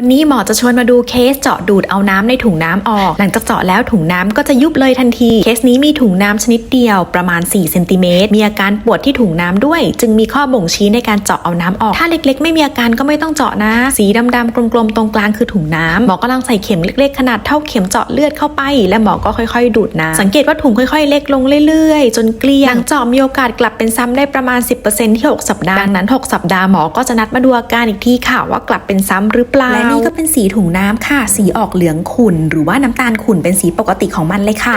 วันนี้หมอจะชวนมาดูเคสเจาะดูดเอาน้ำในถุงน้ำออก หลังจากเจาะแล้วถุงน้ำก็จะยุบเลยทันที เคสนี้มีถุงน้ำชนิดเดียวประมาณ4เซนติเมตรมีอาการปวดที่ถุงน้ำด้วย จึงมีข้อบ่งชี้ในการเจาะเอาน้ำออก ถ้าเล็กๆ ไม่มีอาการก็ไม่ต้องเจาะนะ สีดำๆกลมๆตรงกลางคือถุงน้ำหมอกำลังใส่เข็มเล็กๆ ขนาดเท่าเข็มเจาะเลือดเข้าไป และหมอก็ค่อยๆ ดูดน้ำสังเกตว่าถุงค่อยๆ เล็กลงเรื่อยๆ จนเกลี้ยงหลังเจาะมีโอกาสกลับเป็นซ้ำได้ประมาณ 10%ที่ 6 สัปดาห์ดังนั้น 6 สัปดาห์หมอก็จะนัดมาดูอาการอีกทีค่ะว่ากลับเป็นซ้ำหรือเปล่านี่ก็เป็นสีถุงน้ำค่ะ สีออกเหลืองขุ่น หรือว่าน้ำตาลขุ่นเป็นสีปกติของมันเลยค่ะ